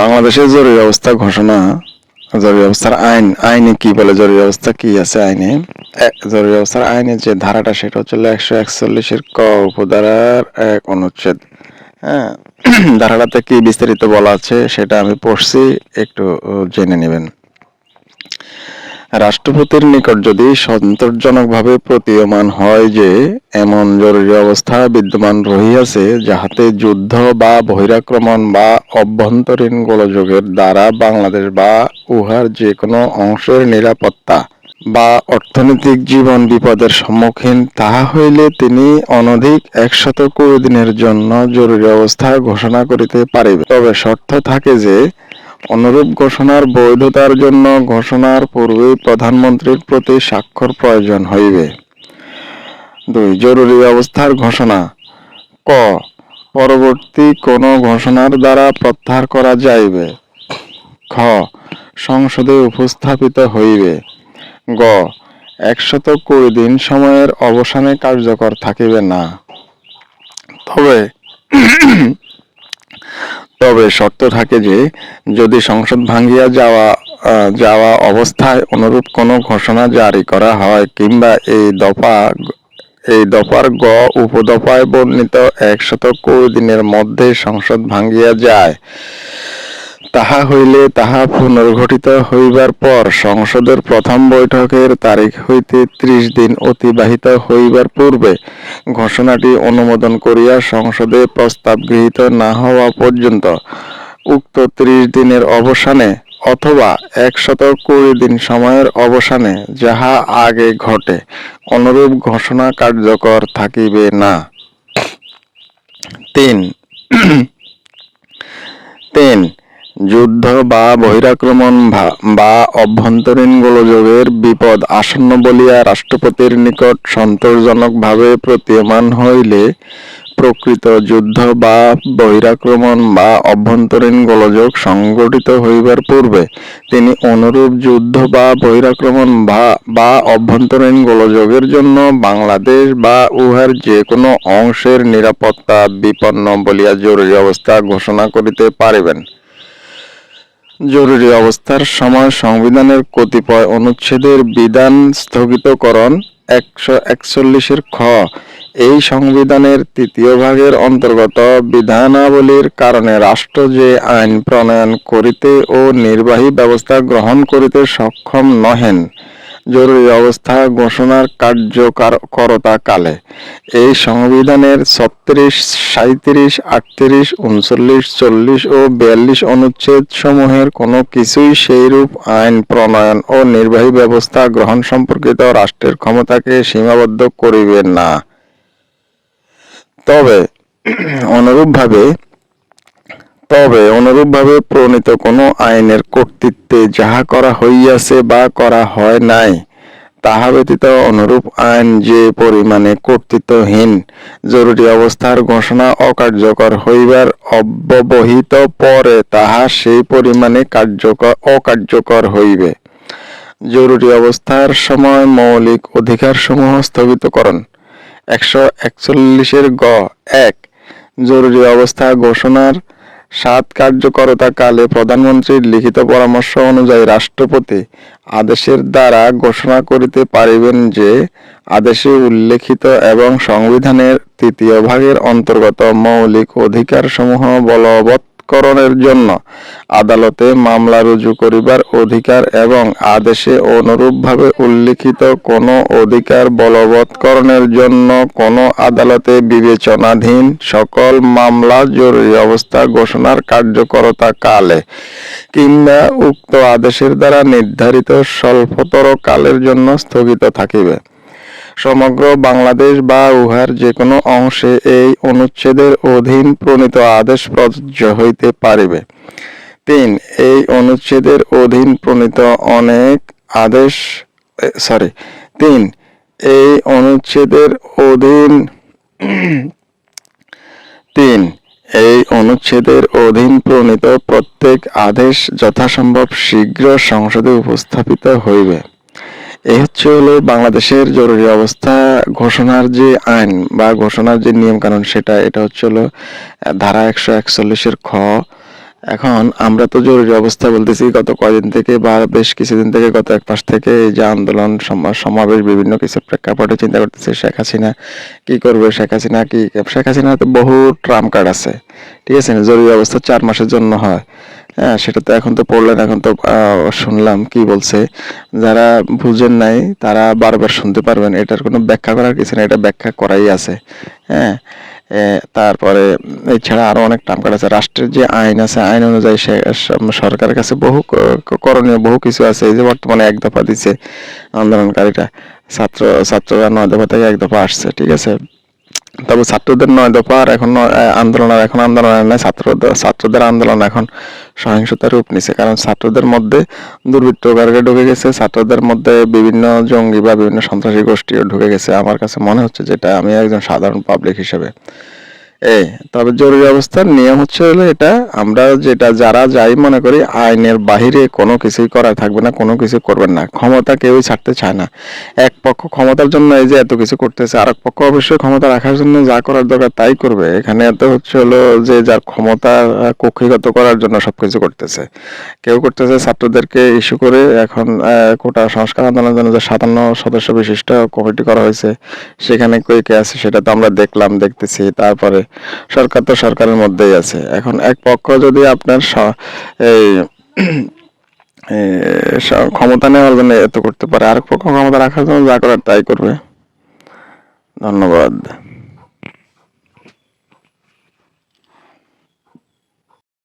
বাংলাদেশের জরুরি অবস্থা ঘোষণা, জরুরি অবস্থার আইন, আইনে কি বলে, জরুরি অবস্থা কি আছে আইনে? জরুরি অবস্থার আইনে যে ধারাটা সেটা হচ্ছে একশো একচল্লিশের ক উপধারার এক অনুচ্ছেদ। হ্যাঁ ধারাটাতে কি বিস্তারিত বলা আছে সেটা আমি পড়ছি, একটু জেনে নেবেন। রাষ্ট্রপতির নিকট যদি সন্তোষজনকভাবে প্রতীয়মান হয় যে, এমন জরুরি অবস্থা বিদ্যমান রহিয়াছে, যাহাতে যুদ্ধ বা বহিরাক্রমণ বা অভ্যন্তরীণ গোলযোগের দ্বারা বাংলাদেশ বা উহার যে কোনো অংশের নিরাপত্তা বা অর্থনৈতিক জীবন বিপদের সম্মুখীন, তাহা হইলে তিনি অনধিক একশত কুড়ি দিনের জন্য জরুরি অবস্থা ঘোষণা করিতে পারিবে। তবে শর্ত থাকে যে অনুরূপ ঘোষণার বৈধতার জন্য ঘোষণার পূর্বে প্রধানমন্ত্রীর প্রতি স্বাক্ষর প্রয়োজন হইবে। দুই, জরুরি অবস্থার ঘোষণা। ক, পরবর্তী কোন ঘোষণার দ্বারা প্রত্যাহার করা যাইবে। খ, সংসদে উপস্থাপিত হইবে। গ একশত কুড়ি দিন সময়ের অবসানে কার্যকর থাকিবে না। তবে তবে শর্ত থাকে যে, যদি সংসদ ভাঙ্গিয়া যাওয়া যাওয়া অবস্থায় অনুরূপ কোনো ঘোষণা জারি করা হয় কিংবা এই দফা, এই দফার গ উপদফায় বর্ণিত একশত কুড়ি দিনের মধ্যে সংসদ ভাঙ্গিয়া যায় তাহা হইলে তাহা পুনর্গঠিত হইবার পর সংসদের প্রথম বৈঠকের তারিখ হইতে ত্রিশ দিন অতিবাহিত হইবার পূর্বে ঘোষণাটি অনুমোদন করিয়া সংসদে প্রস্তাব গৃহীত না হওয়া পর্যন্ত উক্ত ত্রিশ দিনের অবসানে অথবা একশত কুড়ি দিন সময়ের অবসানে যাহা আগে ঘটে, অনুরূপ ঘোষণা কার্যকর থাকিবে না। তিন। তিন। যুদ্ধ বা বহিরাক্রমণ বা অভ্যন্তরীণ গোলযোগের বিপদ আসন্ন বলিয়া রাষ্ট্রপতির নিকট সন্তোষজনকভাবে প্রতীয়মান হইলে প্রকৃত যুদ্ধ বা বহিরাক্রমণ বা অভ্যন্তরীণ গোলযোগ সংঘটিত হইবার পূর্বে তিনি অনুরূপ যুদ্ধ বা বহিরাক্রমণ বা অভ্যন্তরীণ গোলযোগের জন্য বাংলাদেশ বা উহার যে কোনো অংশের নিরাপত্তা বিপন্ন বলিয়া জরুরি অবস্থা ঘোষণা করিতে পারিবেন। জরুরি অবস্থার সময় সংবিধানের কতিপয় অনুচ্ছেদের বিধান স্থগিতকরণ একশো একচল্লিশের খ। এই সংবিধানের তৃতীয় ভাগের অন্তর্গত বিধানাবলীর কারণে রাষ্ট্র যে আইন প্রণয়ন করিতে ও নির্বাহী ব্যবস্থা গ্রহণ করিতে সক্ষম নহেন। জরুরি অবস্থা ঘোষণার কার্যকরতা কালে এই সংবিধানের ছত্রিশ সাঁত্রিশ আটত্রিশ, উনচল্লিশ, চল্লিশ ও বিয়াল্লিশ অনুচ্ছেদ সমূহের কোনো কিছুই সেইরূপ আইন, প্রণয়ন ও নির্বাহী ব্যবস্থা গ্রহণ সম্পর্কিত রাষ্ট্রের ক্ষমতাকে সীমাবদ্ধ করিবে না। তবে, অনুরূপভাবে অনুরূপভাবে প্রণীত কোনো আইনের কর্তৃত্বে যাহা করা হইয়াছে বা করা হয় নাই, তাহা ব্যতীত অনুরূপ আইন যে পরিমাণে কর্তৃত্বহীন, জরুরি অবস্থার ঘোষণা অকার্যকর হইবার অব্যবহিত পরে তাহা সেই পরিমাণে কার্যকর, অকার্যকর হইবে। জরুরি অবস্থার সময় মৌলিক অধিকারসমূহ স্থগিতকরণ একশো একচল্লিশের গ, এক, জরুরি অবস্থা ঘোষণার সাত কার্যকরতা কালে প্রধানমন্ত্রীর লিখিত পরামর্শ অনুযায়ী রাষ্ট্রপতি আদেশের দ্বারা ঘোষণা করিতে পারিবেন যে, আদেশে উল্লেখিত এবং সংবিধানের তৃতীয় ভাগের অন্তর্গত মৌলিক অধিকারসমূহ বলবৎকরণের জন্য আদালতে মামলা রুজু করিবার অধিকার এবং আদেশে অনুরূপভাবে উল্লিখিত কোনো অধিকার বলবৎকরণের জন্য কোনো আদালতে বিবেচনাধীন সকল মামলা জরুরি অবস্থা ঘোষণার কার্যকরতা কালে কিংবা উক্ত আদেশের দ্বারা নির্ধারিত স্বল্পতর কালের জন্য স্থগিত থাকিবে। সমগ্র বাংলাদেশ বা উহার যে কোনো অংশে এই অনুচ্ছেদের অধীন প্রণীত আদেশ প্রযোজ্য হইতে পারিবে। তিন, এই অনুচ্ছেদের অধীন প্রণীত অনেক আদেশ সরি তিন, এই অনুচ্ছেদের অধীন, তিন, এই অনুচ্ছেদের অধীন প্রণীত প্রত্যেক আদেশ যথাসম্ভব শীঘ্র সংসদে উপস্থাপিত হইবে। এই হচ্ছে হলো বাংলাদেশের জরুরি অবস্থা। ঘোষণার যে আইন বা ঘোষণার যে নিয়ম কানুন সেটা, এটা হচ্ছে হলো ধারা একশো একচল্লিশের খ। এখন আমরা তো জরুরি অবস্থা বলতেছি, গত কয়দিন থেকে বা বেশ কিছুদিন থেকে, গত এক মাস থেকে এই যে আন্দোলন, সমা- সমাবেশ, বিভিন্ন কিছু প্রেক্ষাপটে চিন্তা করতেছে শেখ হাসিনা। কি করবে শেখ হাসিনা? কি, শেখ হাসিনা তো বহু ট্রাম কার্ড আছে। ঠিক আছে, জরুরি অবস্থা চার মাসের জন্য হয়। হ্যাঁ সেটা তো এখন তো পড়লেন, এখন তো শুনলাম কি বলছে, যারা বুঝেন নাই, তারা বারবার শুনতে পারবেন, এটার কোনো ব্যাখ্যা করার কিছু না এটা ব্যাখ্যা করাই আছে হ্যাঁ তারপরে এছাড়া আরও অনেক টার্ম কার্ড আছে, রাষ্ট্রের যে আইন আছে, আইন অনুযায়ী সরকারের কাছে বহু করণীয় বহু কিছু আছে, এই যে বর্তমানে এক দফা দিছে আন্দোলনকারীরা, ছাত্র, ছাত্ররা নয় দফা থেকে এক দফা আসছে, ঠিক আছে তবে ছাত্রদের নয়, দফা আর এখন আন্দোলন আর এখন আন্দোলন নাই ছাত্রদের ছাত্রদের আন্দোলন এখন সহিংসতার রূপ নিছে। কারণ ছাত্রদের মধ্যে দুর্বৃত্তকারকে ঢুকে গেছে, ছাত্রদের মধ্যে বিভিন্ন জঙ্গি বা বিভিন্ন সন্ত্রাসী গোষ্ঠীও ঢুকে গেছে। আমার কাছে মনে হচ্ছে যেটা আমি একজন সাধারণ পাবলিক হিসেবে তবে জরুরি অবস্থার নিয়ম হচ্ছে হলো এটা, আমরা যেটা, যারা যাই মনে করি, আইনের বাহিরে কোনো কিছুই করা থাকবে না, কোনো কিছু করবেন না। ক্ষমতা কেউই ছাড়তে চায় না। এক পক্ষ ক্ষমতার জন্য এই যে এত কিছু করতেছে আর এক পক্ষ অবশ্যই ক্ষমতা রাখার জন্য যা করার দরকার তাই করবে। এখানে এত হচ্ছে হলো যে যার ক্ষমতা কক্ষিগত করার জন্য সবকিছু করতেছে। কেউ করতেছে ছাত্রদেরকে ইস্যু করে এখন কোটা সংস্কার আন্দোলনের জন্য যে সাতান্ন সদস্য বিশিষ্ট কমিটি করা হয়েছে, সেখানে কে কে আছে সেটা তো আমরা দেখলাম, দেখতেছি। তারপরে সরকার তো সরকারের মধ্যেই আছে। এখন এক পক্ষ যদি আপনার এই ক্ষমতা নেওয়ার জন্য এত করতে পারে, আরেক পক্ষ ক্ষমতা রাখার জন্য যা করার তাই করবে। ধন্যবাদ।